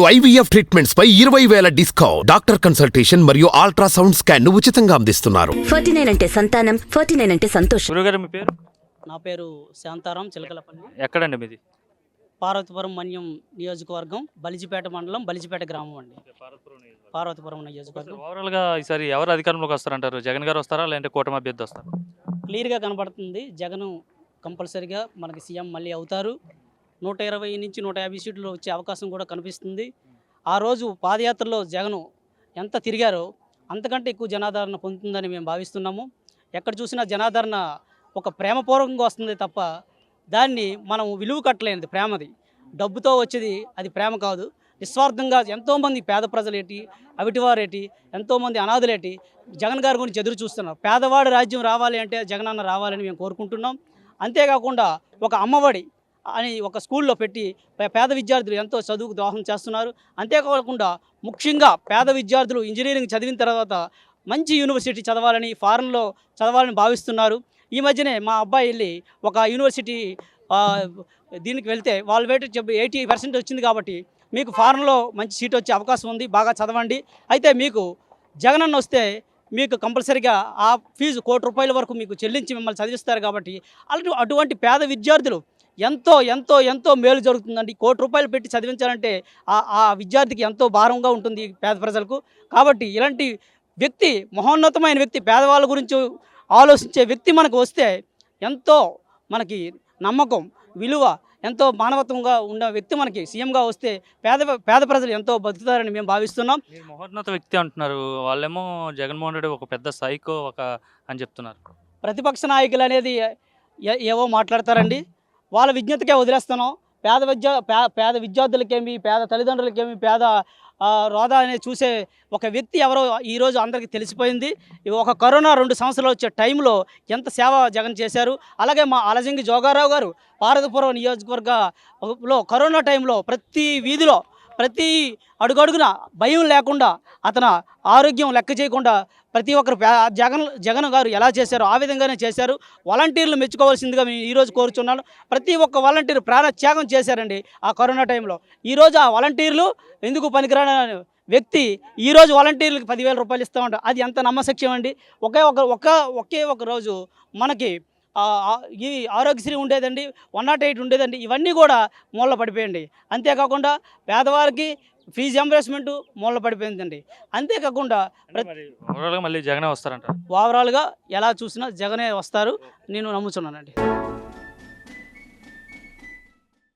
IVF treatments పై ఇరవై వేల డిస్కౌంట్. డాక్టర్ కన్సల్టేషన్ మరియు అల్ట్రాసౌండ్ స్కాన్ను ఉచితంగా అందిస్తున్నారు. ఫార్టీ నైన్ అంటే సంతానం ఫార్టీ నైన్ అంటే సంతోషం. గురుగారు మీ పేరు? నా పేరు శాంతారాం చిలకలపల్లి. ఎక్కడండి మీది? పార్వతీపురం మన్యం నియోజకవర్గం బలిజిపేట మండలం బలిజిపేట గ్రామం అండి. పార్వతీపురం నియోజకవర్గం. ఓవరాల్గా ఈసారి ఎవరు అధికారంలోకి వస్తారంటారు? జగన్ గారు వస్తారా లేదంటే కూటమి అభ్యర్థి వస్తారా? క్లియర్గా కనబడుతుంది జగన్ కంపల్సరీగా మనకి సీఎం మళ్ళీ అవుతారు. నూట ఇరవై నుంచి నూట యాభై సీట్లు వచ్చే అవకాశం కూడా కనిపిస్తుంది. ఆ రోజు పాదయాత్రలో జగన్ ఎంత తిరిగారో అంతకంటే ఎక్కువ జనాదరణ పొందుతుందని మేము భావిస్తున్నాము. ఎక్కడ చూసినా జనాదరణ ఒక ప్రేమపూర్వకంగా వస్తుంది తప్ప దాన్ని మనం విలువ కట్టలేనిది ప్రేమది. డబ్బుతో వచ్చేది అది ప్రేమ కాదు. నిస్వార్థంగా ఎంతోమంది పేద ప్రజలేటి అవిటివారేటి ఎంతోమంది అనాథులేటి జగన్ గారి గురించి ఎదురు చూస్తున్నారు. పేదవాడి రాజ్యం రావాలి అంటే జగన్ అన్న రావాలని మేము కోరుకుంటున్నాం. అంతేకాకుండా ఒక అమ్మఒడి అని ఒక స్కూల్లో పెట్టి పేద విద్యార్థులు ఎంతో చదువుకు దోహం చేస్తున్నారు. అంతేకాకుండా ముఖ్యంగా పేద విద్యార్థులు ఇంజనీరింగ్ చదివిన తర్వాత మంచి యూనివర్సిటీ చదవాలని ఫారెన్లో చదవాలని భావిస్తున్నారు. ఈ మధ్యనే మా అబ్బాయి వెళ్ళి ఒక యూనివర్సిటీ దీనికి వెళ్తే వాళ్ళు వెయిట్ చెప్పి ఎయిటీ పర్సెంట్ వచ్చింది కాబట్టి మీకు ఫారెన్లో మంచి సీట్ వచ్చే అవకాశం ఉంది బాగా చదవండి. అయితే మీకు జగనన్న వస్తే మీకు కంపల్సరిగా ఆ ఫీజు కోటి రూపాయల వరకు మీకు చెల్లించి మిమ్మల్ని చదివిస్తారు కాబట్టి అటు అటువంటి పేద విద్యార్థులు ఎంతో ఎంతో ఎంతో మేలు జరుగుతుందండి. కోటి రూపాయలు పెట్టి చదివించాలంటే ఆ ఆ విద్యార్థికి ఎంతో భారంగా ఉంటుంది పేద ప్రజలకు. కాబట్టి ఇలాంటి వ్యక్తి మహోన్నతమైన వ్యక్తి పేదవాళ్ళ గురించి ఆలోచించే వ్యక్తి మనకు వస్తే ఎంతో మనకి నమ్మకం విలువ ఎంతో మానవత్వంగా ఉన్న వ్యక్తి మనకి సీఎంగా వస్తే పేద పేద ప్రజలు ఎంతో బతుకుతారని మేము భావిస్తున్నాం. మహోన్నత వ్యక్తి అంటున్నారు. వాళ్ళేమో జగన్మోహన్ రెడ్డి ఒక పెద్ద సైకో ఒక అని చెప్తున్నారు. ప్రతిపక్ష నాయకులు అనేది ఏవో మాట్లాడతారండి. వాళ్ళ విజ్ఞతకే వదిలేస్తున్నాం. పేద విద్య పేద విద్యార్థులకేమి పేద తల్లిదండ్రులకేమి పేద రోదా అనేది చూసే ఒక వ్యక్తి ఎవరో ఈరోజు అందరికీ తెలిసిపోయింది. ఒక కరోనా రెండు సంవత్సరాలు వచ్చే టైంలో ఎంత సేవ జగన్ చేశారు. అలాగే మా అలజంగి జోగారావు గారు పార్వతీపురం నియోజకవర్గలో కరోనా టైంలో ప్రతి వీధిలో ప్రతి అడుగడుగున భయం లేకుండా అతను ఆరోగ్యం లెక్క చేయకుండా ప్రతి ఒక్కరు జగన్ జగన్ గారు ఎలా చేశారో ఆ విధంగానే చేశారు. వాలంటీర్లు మెచ్చుకోవాల్సిందిగా మేము ఈరోజు కోరుచున్నాను. ప్రతి ఒక్క వాలంటీర్ ప్రాణత్యాగం చేశారండి ఆ కరోనా టైంలో. ఈరోజు ఆ వాలంటీర్లు ఎందుకు పనికిరాని వ్యక్తి ఈరోజు వాలంటీర్లకు పదివేల రూపాయలు ఇస్తామంట అది ఎంత నమ్మసక్ష్యం అండి? ఒకే ఒక ఒక ఒకే ఒక రోజు మనకి ఈ ఆరోగ్యశ్రీ ఉండేదండి వన్ నాట్ ఎయిట్ ఉండేదండి ఇవన్నీ కూడా మూల పడిపోయండి అంతేకాకుండా పేదవారికి ఫీజు ఎంబర్స్మెంట్ మూల పడిపోయిందండి అంతేకాకుండా మళ్ళీ జగనే వస్తారంటారు? ఓవరాల్గా ఎలా చూసినా జగనే వస్తారు నేను నమ్ముతున్నానండి